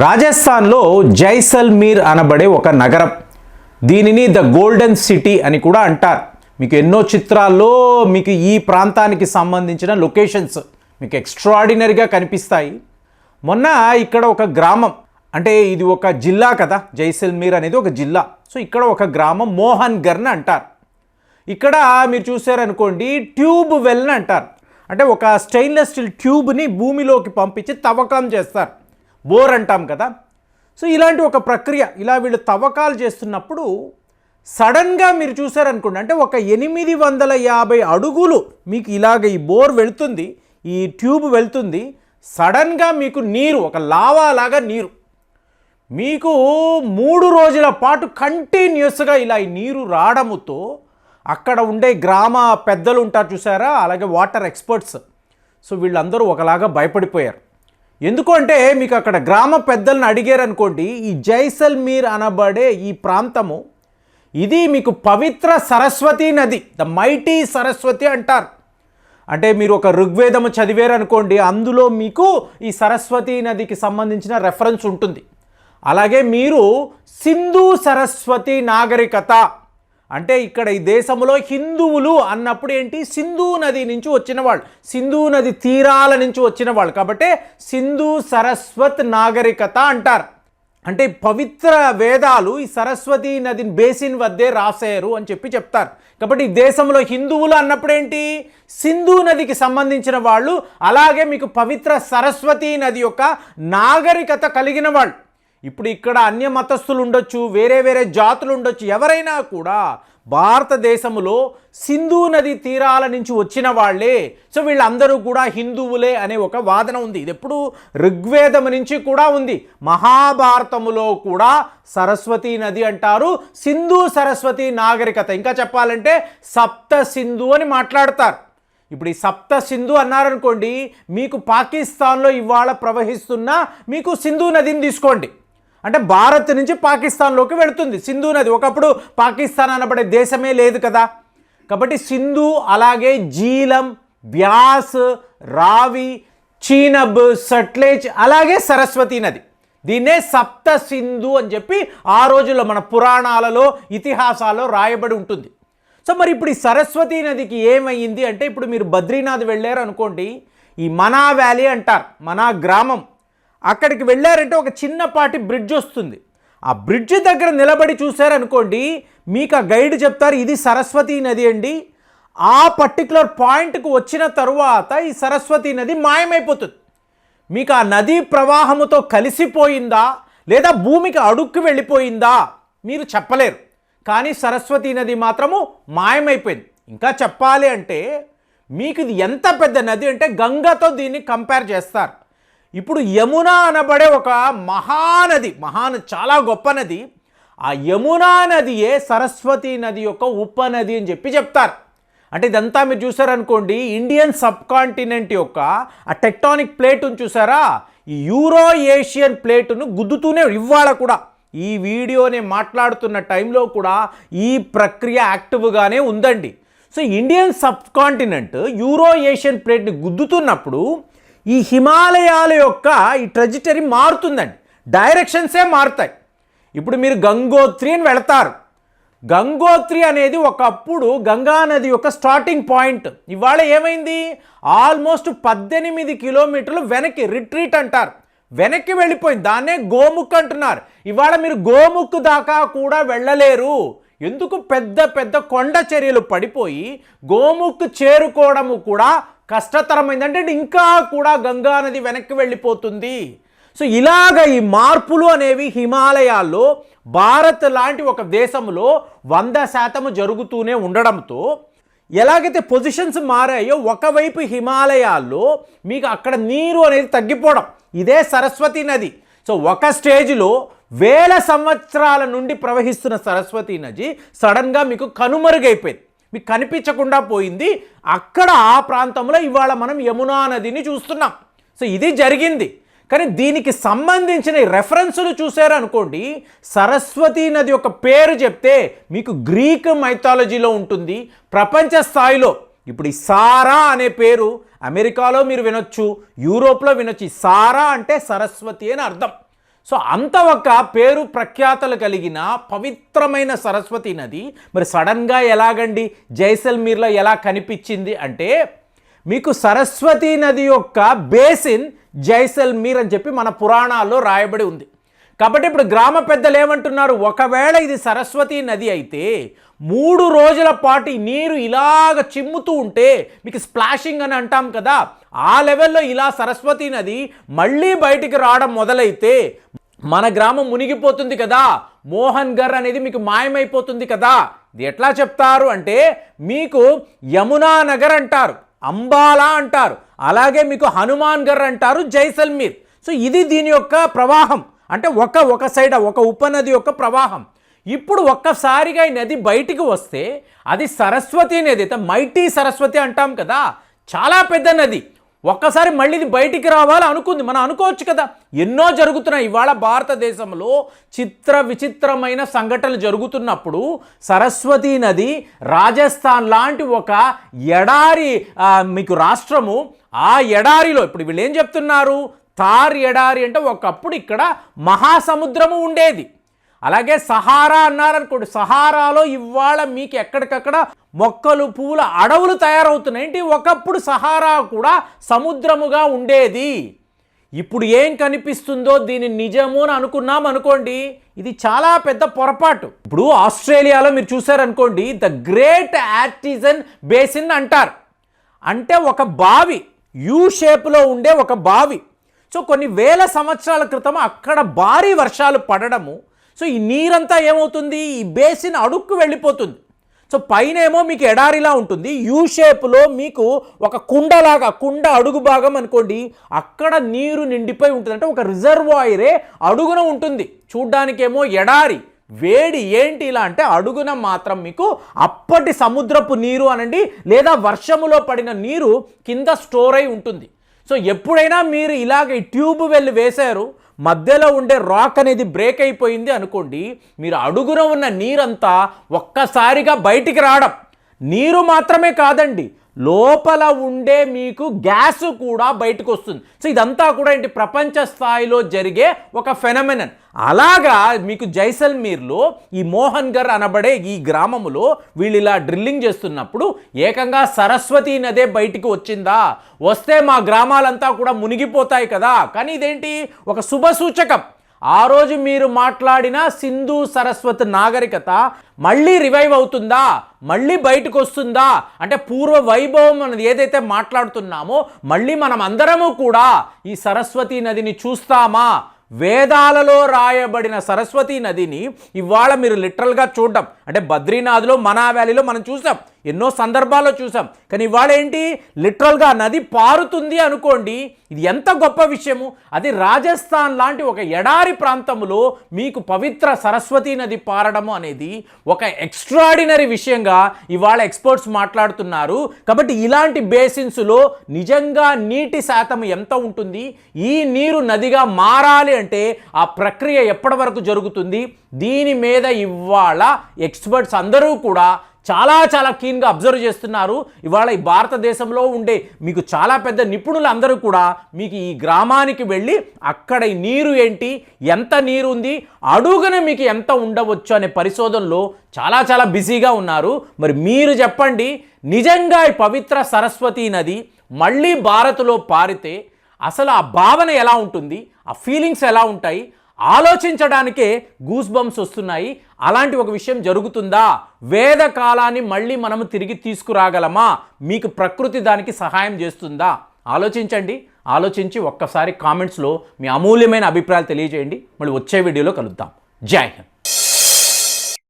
రాజస్థాన్లో జైసల్మీర్ అనబడే ఒక నగరం. దీనిని ద గోల్డెన్ సిటీ అని కూడా అంటారు. మీకు ఎన్నో చిత్రాల్లో మీకు ఈ ప్రాంతానికి సంబంధించిన లొకేషన్స్ మీకు ఎక్స్ట్రాడినరీగా కనిపిస్తాయి. మొన్న ఇక్కడ ఒక గ్రామం అంటే ఇది ఒక జిల్లా కదా జైసల్మీర్ అనేది ఒక జిల్లా. సో ఇక్కడ ఒక గ్రామం మోహన్ గర్ని అంటారు. ఇక్కడ మీరు చూసారనుకోండి ట్యూబ్ వెల్ని అంటారు. అంటే ఒక స్టెయిన్లెస్ స్టీల్ ట్యూబ్ని భూమిలోకి పంపించి తవ్వకం చేస్తారు. బోర్ అంటాం కదా. సో ఇలాంటి ఒక ప్రక్రియ ఇలా వీళ్ళు తవ్వకాలు చేస్తున్నప్పుడు సడన్గా మీరు చూసారనుకోండి అంటే ఒక ఎనిమిది వందల యాభై అడుగులు మీకు ఇలాగ ఈ బోర్ వెళుతుంది ఈ ట్యూబ్ వెళ్తుంది సడన్గా మీకు నీరు ఒక లావా లాగా నీరు. మీకు మూడు రోజుల పాటు కంటిన్యూస్గా ఇలా ఈ నీరు రావడముతో అక్కడ ఉండే గ్రామ పెద్దలు ఉంటారు చూసారా అలాగే వాటర్ ఎక్స్పర్ట్స్. సో వీళ్ళందరూ ఒకలాగా భయపడిపోయారు. ఎందుకు అంటే మీకు అక్కడ గ్రామ పెద్దలను అడిగారు అనుకోండి ఈ జైసల్మీర్ అనబడే ఈ ప్రాంతము ఇది మీకు పవిత్ర సరస్వతి నది ద మైటీ సరస్వతి అంటారు. అంటే మీరు ఒక ఋగ్వేదము చదివారు అనుకోండి అందులో మీకు ఈ సరస్వతి నదికి సంబంధించిన రెఫరెన్స్ ఉంటుంది. అలాగే మీరు సింధు సరస్వతి నాగరికత అంటే ఇక్కడ ఈ దేశంలో హిందువులు అన్నప్పుడు ఏంటి? సింధు నది నుంచి వచ్చిన వాళ్ళు. సింధు నది తీరాల నుంచి వచ్చిన వాళ్ళు. కాబట్టి సింధు సరస్వత్ నాగరికత అంటారు. అంటే పవిత్ర వేదాలు ఈ సరస్వతి నది బేసిన్ వద్దే రాశారు అని చెప్పి చెప్తారు. కాబట్టి ఈ దేశంలో హిందువులు అన్నప్పుడు ఏంటి? సింధు నదికి సంబంధించిన వాళ్ళు. అలాగే మీకు పవిత్ర సరస్వతి నది యొక్క నాగరికత కలిగిన వాళ్ళు. ఇప్పుడు ఇక్కడ అన్య మతస్థులు ఉండొచ్చు వేరే వేరే జాతులు ఉండొచ్చు. ఎవరైనా కూడా భారతదేశంలో సింధు నది తీరాల నుంచి వచ్చిన వాళ్ళే. సో వీళ్ళందరూ కూడా హిందువులే అనే ఒక వాదన ఉంది. ఇది ఎప్పుడు ఋగ్వేదం నుంచి కూడా ఉంది. మహాభారతములో కూడా సరస్వతి నది అంటారు. సింధు సరస్వతి నాగరికత. ఇంకా చెప్పాలంటే సప్త సింధు అని మాట్లాడతారు. ఇప్పుడు ఈ సప్త సింధు అన్నారనుకోండి మీకు పాకిస్తాన్లో ఇవాళ ప్రవహిస్తున్న మీకు సింధు నదిని తీసుకోండి. అంటే భారత్ నుంచి పాకిస్తాన్లోకి వెళుతుంది. సింధు నది. ఒకప్పుడు పాకిస్తాన్ అనబడే దేశమే లేదు కదా. కాబట్టి సింధు అలాగే జీలం బ్యాస్ రావి చీనబ్ సట్లేజ్ అలాగే సరస్వతి నది. దీన్నే సప్త సింధు అని చెప్పి ఆ రోజుల్లో మన పురాణాలలో ఇతిహాసాల్లో రాయబడి ఉంటుంది. సో మరి ఇప్పుడు ఈ సరస్వతి నదికి ఏమైంది అంటే ఇప్పుడు మీరు బద్రీనాథ్ వెళ్ళారు అనుకోండి ఈ మనా వ్యాలీ అంటారు. మనా గ్రామం. అక్కడికి వెళ్ళారంటే ఒక చిన్నపాటి బ్రిడ్జ్ వస్తుంది. ఆ బ్రిడ్జ్ దగ్గర నిలబడి చూశారనుకోండి మీకు ఆ గైడ్ చెప్తారు ఇది సరస్వతి నది అండి. ఆ పర్టికులర్ పాయింట్కి వచ్చిన తరువాత ఈ సరస్వతి నది మాయమైపోతుంది. మీకు ఆ నదీ ప్రవాహముతో కలిసిపోయిందా లేదా భూమికి అడుక్కు వెళ్ళిపోయిందా మీరు చెప్పలేరు. కానీ సరస్వతి నది మాత్రము మాయమైపోయింది. ఇంకా చెప్పాలి అంటే మీకు ఇది ఎంత పెద్ద నది అంటే గంగతో దీన్ని కంపేర్ చేస్తారు. ఇప్పుడు యమున అనబడే ఒక మహానది మహానది చాలా గొప్ప నది. ఆ యమునా నదియే సరస్వతి నది యొక్క ఉపనది అని చెప్పి చెప్తారు. అంటే ఇదంతా మీరు చూసారనుకోండి ఇండియన్ సబ్ కాంటినెంట్ యొక్క ఆ టెక్టానిక్ ప్లేటును చూసారా ఈ యూరో ఏషియన్ ప్లేటును గుద్దుతూనే ఇవాళ కూడా. ఈ వీడియోని మాట్లాడుతున్న టైంలో కూడా ఈ ప్రక్రియ యాక్టివ్గానే ఉందండి. So Indian subcontinent Euro Asian ప్లేట్ని గుద్దుతున్నప్పుడు ఈ హిమాలయాల యొక్క ఈ ట్రెజిటరీ మారుతుందండి. డైరెక్షన్సే మారుతాయి. ఇప్పుడు మీరు గంగోత్రి అని వెళతారు. గంగోత్రి అనేది ఒకప్పుడు గంగా నది యొక్క స్టార్టింగ్ పాయింట్ ఇవాళ ఏమైంది? ఆల్మోస్ట్ పద్దెనిమిది కిలోమీటర్లు వెనక్కి రిట్రీట్ అంటారు. వెనక్కి వెళ్ళిపోయింది. దాన్నే గోముక్ అంటున్నారు. ఇవాళ మీరు గోముక్ దాకా కూడా వెళ్ళలేరు. ఎందుకు? పెద్ద పెద్ద కొండ చర్యలు పడిపోయి గోముక్ చేరుకోవడము కూడా కష్టతరమైంది అంటే ఇంకా కూడా గంగా నది వెనక్కి వెళ్ళిపోతుంది. సో ఇలాగ ఈ మార్పులు అనేవి హిమాలయాల్లో భారత్ లాంటి ఒక దేశంలో వంద శాతము జరుగుతూనే ఉండడంతో ఎలాగైతే పొజిషన్స్ మారాయో ఒకవైపు హిమాలయాల్లో మీకు అక్కడ నీరు అనేది తగ్గిపోవడం ఇదే సరస్వతి నది. సో ఒక స్టేజ్లో వేల సంవత్సరాల నుండి ప్రవహిస్తున్న సరస్వతి నది సడన్గా మీకు కనుమరుగైపోయింది. మీకు కనిపించకుండా పోయింది. అక్కడ ఆ ప్రాంతంలో ఇవాళ మనం యమునా నదిని చూస్తున్నాం. సో ఇది జరిగింది. కానీ దీనికి సంబంధించిన రెఫరెన్సులు చూసారు అనుకోండి సరస్వతి నది యొక్క పేరు చెప్తే మీకు గ్రీక్ మైథాలజీలో ఉంటుంది ప్రపంచ స్థాయిలో. ఇప్పుడు ఈ సారా అనే పేరు అమెరికాలో మీరు వినొచ్చు యూరోప్లో వినొచ్చు. ఈ సారా అంటే సరస్వతి అని అర్థం. సో అంత ఒక పేరు ప్రఖ్యాతలు కలిగిన పవిత్రమైన సరస్వతి నది మరి సడన్గా ఎలాగండి? జైసల్మీర్లో ఎలా కనిపించింది అంటే మీకు సరస్వతి నది యొక్క బేసిన్ జైసల్మీర్ అని చెప్పి మన పురాణాల్లో రాయబడి ఉంది. కాబట్టి ఇప్పుడు గ్రామ పెద్దలు ఏమంటున్నారు? ఒకవేళ ఇది సరస్వతి నది అయితే మూడు రోజుల పాటు నీరు ఇలాగ చిమ్ముతూ ఉంటే మీకు స్ప్లాషింగ్ అని అంటాం కదా. ఆ లెవెల్లో ఇలా సరస్వతి నది మళ్ళీ బయటికి రావడం మొదలైతే మన గ్రామం మునిగిపోతుంది కదా. మోహన్ గర్ అనేది మీకు మాయమైపోతుంది కదా. ఇది ఎట్లా చెప్తారు అంటే మీకు యమునా నగర్ అంటారు అంబాలా అంటారు అలాగే మీకు హనుమాన్ గర్ అంటారు జైసల్మీర్. సో ఇది దీని యొక్క ప్రవాహం. అంటే ఒక ఒక సైడ్ ఒక ఉపనది యొక్క ప్రవాహం. ఇప్పుడు ఒక్కసారిగా ఈ నది బయటికి వస్తే అది సరస్వతి నది అయితే మైటీ సరస్వతి అంటాం కదా. చాలా పెద్ద నది. ఒక్కసారి మళ్ళీ ఇది బయటికి రావాలి అనుకుంది. మనం అనుకోవచ్చు కదా ఎన్నో జరుగుతున్నాయి. ఇవాళ భారతదేశంలో చిత్ర విచిత్రమైన సంఘటనలు జరుగుతున్నప్పుడు సరస్వతి నది రాజస్థాన్ లాంటి ఒక ఎడారి మీకు రాష్ట్రము ఆ ఎడారిలో ఇప్పుడు వీళ్ళు ఏం చెప్తున్నారు? తార్ ఎడారి అంటే ఒకప్పుడు ఇక్కడ మహాసముద్రము ఉండేది. అలాగే సహారా అన్నారనుకోండి సహారాలో ఇవాళ మీకు ఎక్కడికక్కడ మొక్కలు పువ్వుల అడవులు తయారవుతున్నాయి. ఏంటి? ఒకప్పుడు సహారా కూడా సముద్రముగా ఉండేది. ఇప్పుడు ఏం కనిపిస్తుందో దీని నిజము అని అనుకున్నాం అనుకోండి ఇది చాలా పెద్ద పొరపాటు. ఇప్పుడు ఆస్ట్రేలియాలో మీరు చూసారనుకోండి ద గ్రేట్ ఆర్టిజన్ బేసిన్ అంటారు. అంటే ఒక బావి యూ షేప్లో ఉండే ఒక బావి. సో కొన్ని వేల సంవత్సరాల క్రితం అక్కడ భారీ వర్షాలు పడడము సో ఈ నీరంతా ఏమవుతుంది? ఈ బేసిన్ అడుక్కు వెళ్ళిపోతుంది. సో పైన ఏమో మీకు ఎడారిలా ఉంటుంది. యూ షేప్లో మీకు ఒక కుండలాగా కుండ అడుగు భాగం అనుకోండి అక్కడ నీరు నిండిపోయి ఉంటుంది. అంటే ఒక రిజర్వాయరే అడుగున ఉంటుంది. చూడ్డానికేమో ఎడారి. వేడి ఏంటి ఇలా అంటే అడుగున మాత్రం మీకు అప్పటి సముద్రపు నీరు అనండి లేదా వర్షములో పడిన నీరు కింద స్టోర్ అయి ఉంటుంది. సో ఎప్పుడైనా మీరు ఇలాగ ట్యూబ్ వెళ్ళి వేశారు మధ్యలో ఉండే రాక్ అనేది బ్రేక్ అయిపోయింది అనుకోండి మీరు అడుగున ఉన్న నీరంతా ఒక్కసారిగా బయటికి రావడం నీరు మాత్రమే కాదండి లోపల ఉండే మీకు గ్యాస్ కూడా బయటకు వస్తుంది సో ఇదంతా కూడా ఏంటి? ప్రపంచ స్థాయిలో జరిగే ఒక ఫెనమెనన్. అలాగా మీకు జైసల్మీర్లో ఈ మోహన్ గర్ అనబడే ఈ గ్రామములో వీళ్ళు ఇలా డ్రిల్లింగ్ చేస్తున్నప్పుడు ఏకంగా సరస్వతి నదే బయటికి వచ్చిందా? వస్తే మా గ్రామాలంతా కూడా మునిగిపోతాయి కదా. కానీ ఇదేంటి? ఒక శుభ సూచకం. ఆ రోజు మీరు మాట్లాడిన సింధు సరస్వతి నాగరికత మళ్ళీ రివైవ్ అవుతుందా? మళ్ళీ బయటకు వస్తుందా? అంటే పూర్వ వైభవం అనేది ఏదైతే మాట్లాడుతున్నామో మళ్ళీ మనం అందరము కూడా ఈ సరస్వతి నదిని చూస్తామా? వేదాలలో రాయబడిన సరస్వతి నదిని ఇవాళ మీరు లిటరల్గా చూడడం. అంటే బద్రీనాథ్లో మనా వ్యాలీలో మనం చూసాం. ఎన్నో సందర్భాల్లో చూసాం. కానీ ఇవాళ ఏంటి? లిటరల్గా నది పారుతుంది అనుకోండి ఇది ఎంత గొప్ప విషయము? అది రాజస్థాన్ లాంటి ఒక ఎడారి ప్రాంతంలో మీకు పవిత్ర సరస్వతి నది పారడము అనేది ఒక ఎక్స్ట్రాడినరీ విషయంగా ఇవాళ ఎక్స్పర్ట్స్ మాట్లాడుతున్నారు. కాబట్టి ఇలాంటి బేసిన్స్లో నిజంగా నీటి శాతం ఎంత ఉంటుంది? ఈ నీరు నదిగా మారాలి అంటే ఆ ప్రక్రియ ఎప్పటి వరకు జరుగుతుంది? దీని మీద ఇవాళ ఎక్స్పర్ట్స్ అందరూ కూడా చాలా చాలా కీన్గా అబ్జర్వ్ చేస్తున్నారు. ఇవాళ ఈ భారతదేశంలో ఉండే మీకు చాలా పెద్ద నిపుణులు అందరూ కూడా మీకు ఈ గ్రామానికి వెళ్ళి అక్కడ నీరు ఏంటి? ఎంత నీరు ఉంది? అడుగున మీకు ఎంత ఉండవచ్చు అనే పరిశోధనలో చాలా చాలా బిజీగా ఉన్నారు. మరి మీరు చెప్పండి నిజంగా ఈ పవిత్ర సరస్వతి నది మళ్ళీ భారత్లో పారితే అసలు ఆ భావన ఎలా ఉంటుంది? ఆ ఫీలింగ్స్ ఎలా ఉంటాయి? ఆలోచించడానికే గూస్ బంప్స్ వస్తున్నాయి. అలాంటి ఒక విషయం జరుగుతుందా? వేద కాలాన్ని మళ్ళీ మనము తిరిగి తీసుకురాగలమా? మీకు ప్రకృతి దానికి సహాయం చేస్తుందా? ఆలోచించండి. ఆలోచించి ఒక్కసారి కామెంట్స్లో మీ అమూల్యమైన అభిప్రాయాలు తెలియజేయండి. మళ్ళీ వచ్చే వీడియోలో కలుద్దాం. జై హింద్.